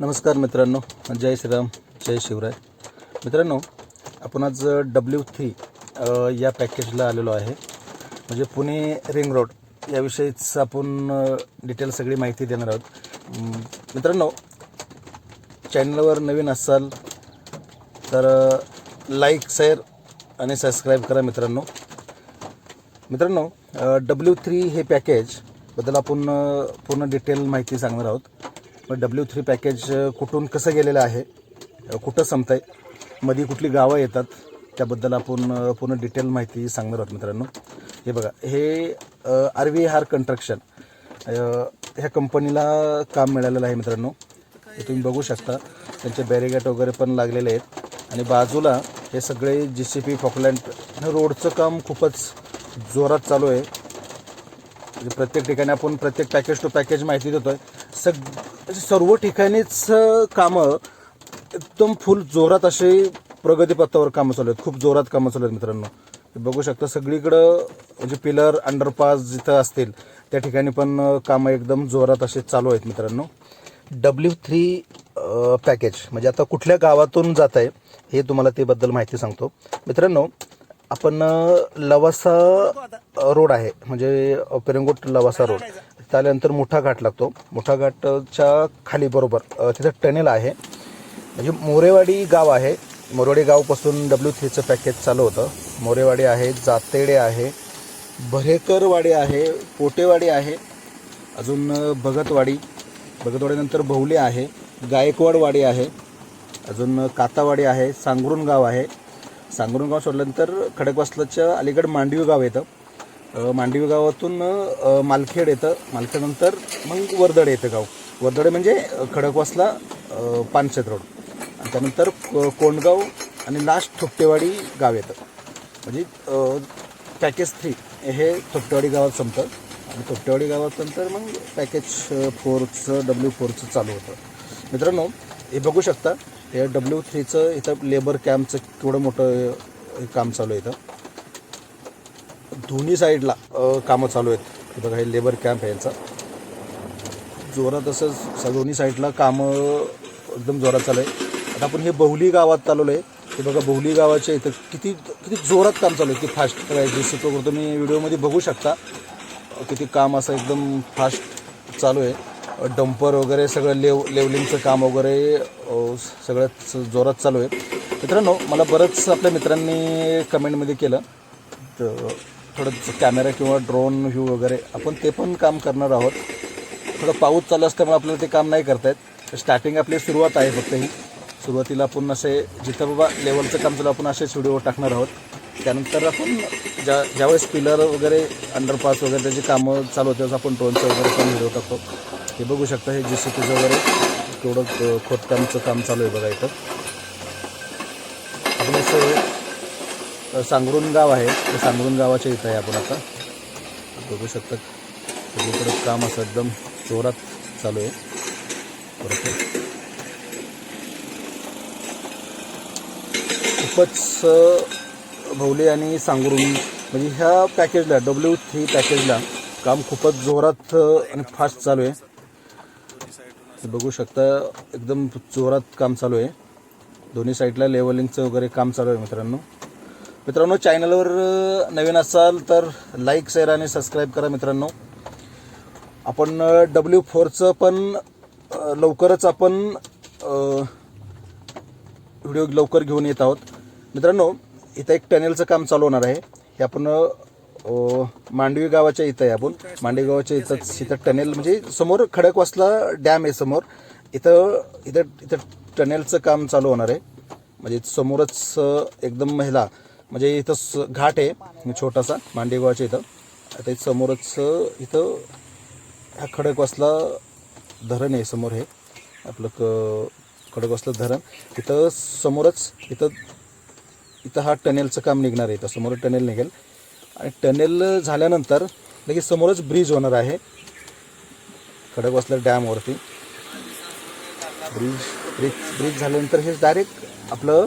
नमस्कार मित्रांनो जय श्रीराम जय शिवराय. मित्रांनो आपण आज डब्ल्यू थ्री या पॅकेजला आलेलो आहे. म्हणजे पुणे रिंग रोड याविषयीच आपण डिटेल सगळी माहिती देणार आहोत. मित्रांनो चॅनलवर नवीन असाल तर लाईक शेअर आणि सबस्क्राईब करा मित्रांनो. मित्रांनो डब्ल्यू थ्री हे पॅकेजबद्दल आपण पूर्ण डिटेल माहिती सांगणार आहोत. मग डब्ल्यू थ्री पॅकेज कुठून कसं गेलेलं आहे कुठं संपत आहे मध्ये कुठली गावं येतात त्याबद्दल आपण पूर्ण डिटेल माहिती सांगणार आहोत मित्रांनो. हे बघा हे आर व्ही हार कन्स्ट्रक्शन ह्या कंपनीला काम मिळालेलं आहे मित्रांनो. हे तुम्ही बघू शकता त्यांचे बॅरिगेट वगैरे पण लागलेले आहेत. आणि बाजूला हे सगळे जी सी पी फॉकलँड रोडचं काम खूपच जोरात चालू आहे. म्हणजे प्रत्येक ठिकाणी आपण प्रत्येक पॅकेज टू पॅकेज माहिती देतो आहे सग अशी सर्व ठिकाणीच कामं एकदम फुल जोरात असे प्रगतीपथावर कामं चालू आहेत. खूप जोरात कामं चालू आहेत मित्रांनो. बघू शकता सगळीकडं म्हणजे पिलर अंडरपास जिथं असतील त्या ठिकाणी पण कामं एकदम जोरात असे चालू आहेत मित्रांनो. डब्ल्यू थ्री पॅकेज म्हणजे आता कुठल्या गावातून जात आहे हे तुम्हाला तेबद्दल माहिती सांगतो. मित्रांनो आपण लवासा रोड आहे म्हणजे अ, पेरंगोट लवासा रोड. त्यानंतर मोठा घाट लागतो. मोठा घाटच्या खाली बरोबर तिथं टनेल आहे. म्हणजे मोरेवाडी गाव आहे. मोरेवाडी गावपासून डब्ल्यू थ्रीचं पॅकेज चालू होतं. मोरेवाडी आहे जातेडे आहे भरेकरवाडी आहे पोटेवाडी आहे अजून भगतवाडी. भगतवाडीनंतर भोवली आहे गायकवाडवाडी आहे अजून कातावाडी आहे सांगरुण गाव आहे. सांगरुण गाव सोडल्यानंतर खडकवासलाच्या अलीकड मांडवी गाव येतं मांडवी गावातून मालखेड येतं. मालखेडनंतर मग वर्दडे येतं गाव. वर्दडे म्हणजे खडकवासला पानशेत रोड. आणि त्यानंतर कोंडगाव आणि लास्ट थोपटेवाडी गाव येतं. म्हणजे पॅकेज थ्री हे थोपटेवाडी गावात संपतं. आणि थोपटेवाडी गावात नंतर मग पॅकेज फोरचं डब्ल्यू फोरचं चालू होतं. मित्रांनो हे बघू शकता हे डब्ल्यू थ्रीचं इथं लेबर कॅम्पचं केवढं मोठं हे काम चालू आहे इथं. दोन्ही साईडला कामं चालू आहेत. बघा हे लेबर कॅम्प आहे यांचा. जोरात असं दोन्ही साईडला कामं एकदम जोरात चालू आहे. आता आपण हे बहुली गावात चालवलं आहे ते बघा बहुली गावाच्या इथं किती किती जोरात काम चालू आहे. ते फास्ट दिसत वगैरे तुम्ही व्हिडिओमध्ये बघू शकता. किती काम असं एकदम फास्ट चालू आहे. डंपर वगैरे सगळं लेव लेवलिंगचं काम वगैरे सगळ्यात जोरात चालू आहे. मित्रांनो मला बरंच आपल्या मित्रांनी कमेंटमध्ये केलं. तर थोडं कॅमेरा किंवा ड्रोन व्ह्यू वगैरे आपण ते पण काम करणार आहोत. थोडं पाऊस चालू असल्यामुळे आपल्याला ते काम नाही करतायत. स्टार्टिंग आपली सुरुवात आहे फक्त ही. सुरुवातीला आपण असे जिथं बाबा लेवलचं काम चालू आपण असेच व्हिडिओ टाकणार आहोत. त्यानंतर आपण ज्या ज्यावेळेस पिलर वगैरे अंडरपास वगैरे त्याची कामं चालू होते आपण ड्रोनचं वगैरे पण व्हिडिओ टाकतो. हे बघू शकता हे जे सी पीचं वगैरे तेवढं खोदकामचं काम चालू आहे बघा इथं. आपण असं सांगरुण गाव आहे. ते सांगरुण गावाच्या इथं आहे आपण आता. बघू शकता सगळीकडे काम असं एकदम जोरात चालू आहे. परत खूपच भवले आणि सांगरुण म्हणजे ह्या पॅकेजला डब्ल्यू थ्री पॅकेजला काम खूपच जोरात आणि फास्ट चालू आहे. बघू शकता एकदम जोरात काम चालू आहे. दोन्ही साईडला लेवलिंगचं वगैरे काम चालू आहे मित्रांनो. मित्रांनो चॅनलवर नवीन असाल तर लाईक शेअर आणि सबस्क्राईब करा मित्रांनो. आपण डब्ल्यू फोरचं पण लवकरच आपण व्हिडिओ लवकर घेऊन येत आहोत. मित्रांनो इथं एक टनेलचं काम चालू होणार आहे. हे आपण मांडवी गावाच्या इथं आहे आपण. मांडवी गावाच्या इथं इथं टनेल म्हणजे समोर खडकवासला डॅम आहे समोर. इथं इथं इथं टनेलचं काम चालू होणार आहे. म्हणजे समोरच एकदम महिला म्हणजे इथं स- घाट आहे म्हणजे छोटासा मांडवी इथं. आता इथं समोरच इथं हा खडकवासला धरण आहे समोर हे. आपलं क खडकवासला धरण. इथं समोरच इथं इथं हा टनेलचं काम निघणार आहे. इथं समोर टनेल निघेल. आणि टनेल झाल्यानंतर लगेच समोरच ब्रिज होणार आहे. खडकवासला डॅमवरती. ब्रिज ब्रिज ब्रिज झाल्यानंतर हे डायरेक्ट आपलं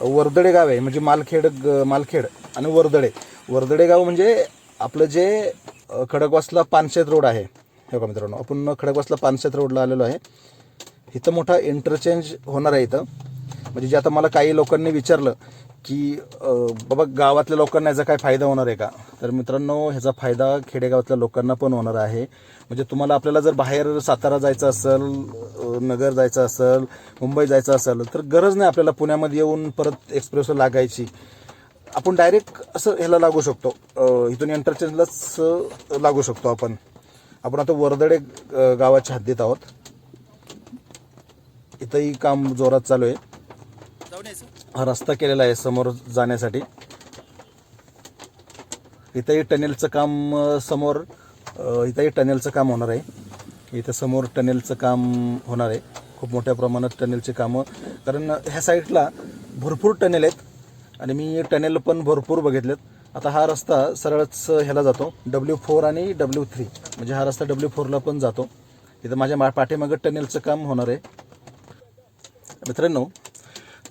वर्दडे गाव आहे म्हणजे मालखेड ग- मालखेड आणि वर्दडे वर्दडे गाव म्हणजे आपलं जे अ, खडकवासला पानशेत रोड आहे. हे का मित्रांनो आपण खडकवासला पानशेत रोडला आलेलो आहे. इथं मोठा इंटरचेंज होणार आहे इथं. म्हणजे जे आता मला काही लोकांनी विचारलं की बाबा गावातल्या लोकांना याचा काय फायदा होणार आहे का? तर मित्रांनो ह्याचा फायदा खेडेगावातल्या लोकांना पण होणार आहे. म्हणजे तुम्हाला आपल्याला जर बाहेर सातारा जायचं असेल नगर जायचं असेल मुंबई जायचं असेल तर गरज नाही आपल्याला पुण्यामध्ये येऊन परत एक्सप्रेसवर लागायची. आपण डायरेक्ट असं ह्याला लागू शकतो. इथून इंटरचेंजलाच लागू शकतो आपण. आपण आता वर्दडे गावाच्या हद्दीत आहोत. इथंही काम जोरात चालू आहे. हा रस्ता केलेला आहे समोर जाण्यासाठी. इथंही टनेलचं काम समोर इथंही टनेलचं काम होणार आहे. इथं समोर टनेलचं काम होणार आहे. खूप मोठ्या प्रमाणात टनेलचे कामं. कारण ह्या साईडला भरपूर टनेल आहेत आणि मी टनेल पण भरपूर बघितलेत. आता हा रस्ता सरळच ह्याला जातो. डब्ल्यू फोर आणि डब्ल्यू थ्री म्हणजे हा रस्ता डब्ल्यू फोरला पण जातो. इथं माझ्या मा पाठीमागं टनेलचं काम होणार आहे. मित्रांनो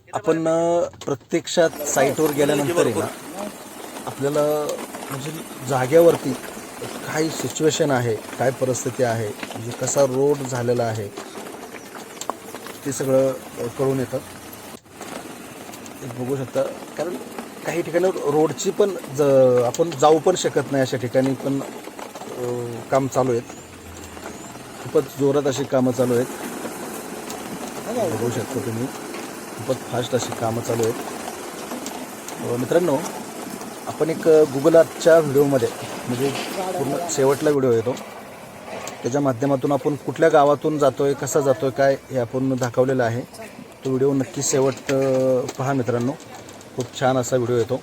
आपण प्रत्यक्षात साईटवर गेल्यानंतर आहे ना आपल्याला म्हणजे जाग्यावरती काय सिच्युएशन आहे काय परिस्थिती आहे म्हणजे कसा रोड झालेला आहे ते सगळं कळून येतं. एक बघू शकता कारण काही ठिकाणी रोडची पण ज आपण जाऊ पण शकत नाही अशा ठिकाणी पण काम चालू आहेत. खूपच जोरात अशी कामं चालू आहेत. बघू शकता तुम्ही. खूपच फास्ट अशी कामं चालू आहेत. मित्रांनो आपण एक गुगल आर्टच्या व्हिडिओमध्ये म्हणजे पूर्ण शेवटला व्हिडिओ येतो. त्याच्या माध्यमातून आपण कुठल्या गावातून जातो आहे कसा जातो आहे काय हे आपण दाखवलेलं आहे. तो व्हिडिओ नक्की शेवट पहा मित्रांनो. खूप छान असा व्हिडिओ येतो.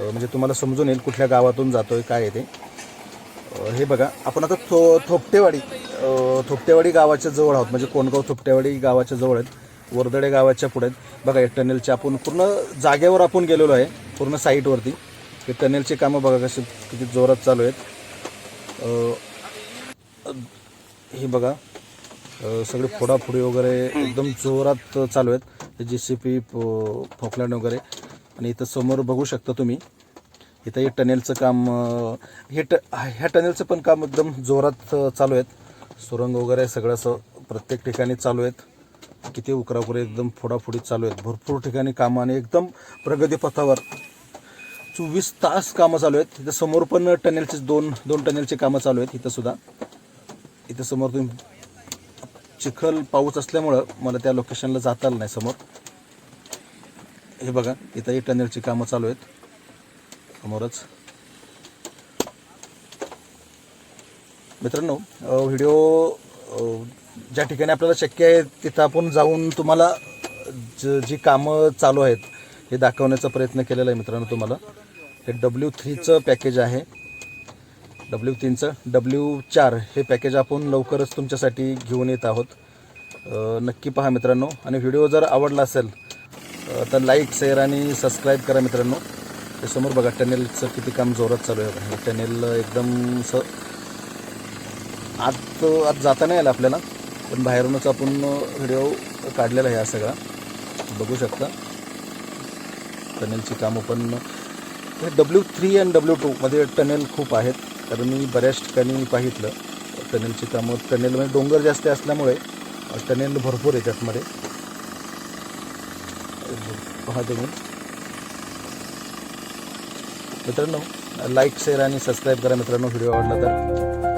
म्हणजे तुम्हाला समजून येईल कुठल्या गावातून जातो आहे काय येते हे बघा आपण आता थो थोपटेवाडी थोपटेवाडी गावाच्या जवळ आहोत. म्हणजे कोणगाव थोपटेवाडी गावाच्या जवळ आहेत. वर्दडे गावाच्या पुढे आहेत. बघा हे टनेलच्या आपण पूर्ण जागेवर आपण गेलेलो आहे पूर्ण साईटवरती. हे टनेलचे कामं बघा कसे किती जोरात चालू आहेत. हे बघा सगळे फोडाफोडी वगैरे एकदम जोरात चालू आहेत. जे सी पी फोकलँड वगैरे. आणि इथं समोर बघू शकता तुम्ही इथं हे टनेलचं काम हे ट ह्या टनेलचं पण काम एकदम जोरात चालू आहेत. सुरंग वगैरे सगळं असं प्रत्येक ठिकाणी चालू आहेत. किती उकराउकरे एकदम फोडाफोडी चालू आहेत. भरपूर ठिकाणी कामं आणि एकदम प्रगतीपथावर चोवीस तास कामं चालू आहेत. इथं समोर पण टनेलचे दोन दोन टनेलचे कामं चालू आहेत इथं सुद्धा. इथं समोर तुम्ही चिखल पाऊस असल्यामुळं मला त्या लोकेशनला जाता आलं नाही समोर. हे बघा इथंही टनेलची कामं चालू आहेत. समोरच. मित्रांनो व्हिडिओ ज्या ठिकाणी आपल्याला शक्य आहे तिथं आपण जाऊन तुम्हाला ज जी कामं चालू आहेत हे दाखवण्याचा प्रयत्न केलेला आहे मित्रांनो तुम्हाला. हे डब्ल्यू थ्रीचं पॅकेज आहे. डब्ल्यू तीनचं डब्ल्यू चार हे पॅकेज आपण लवकरच तुमच्यासाठी घेऊन येत आहोत. नक्की पहा मित्रांनो. आणि व्हिडिओ जर आवडला असेल तर लाईक शेअर आणि सबस्क्राईब करा मित्रांनो. ते समोर बघा टनेलचं किती काम जोरात चालू आहे. टनेल एकदम स आत आत जाता नाही आलं आपल्याला. पण बाहेरूनच आपण व्हिडिओ काढलेला आहे हा सगळा. बघू शकता. टनेलची कामं पण डब्ल्यू थ्री अँड डब्ल्यू टूमध्ये टनेल खूप आहेत. कारण मी बऱ्याच ठिकाणी पाहितलं. टनेलची कामं टनेलमध्ये म्हणजे डोंगर जास्त असल्यामुळे टनेल भरपूर आहे त्यातमध्ये पहा तुम्ही. मित्रांनो लाईक शेअर आणि सबस्क्राईब करा मित्रांनो व्हिडिओ आवडला तर.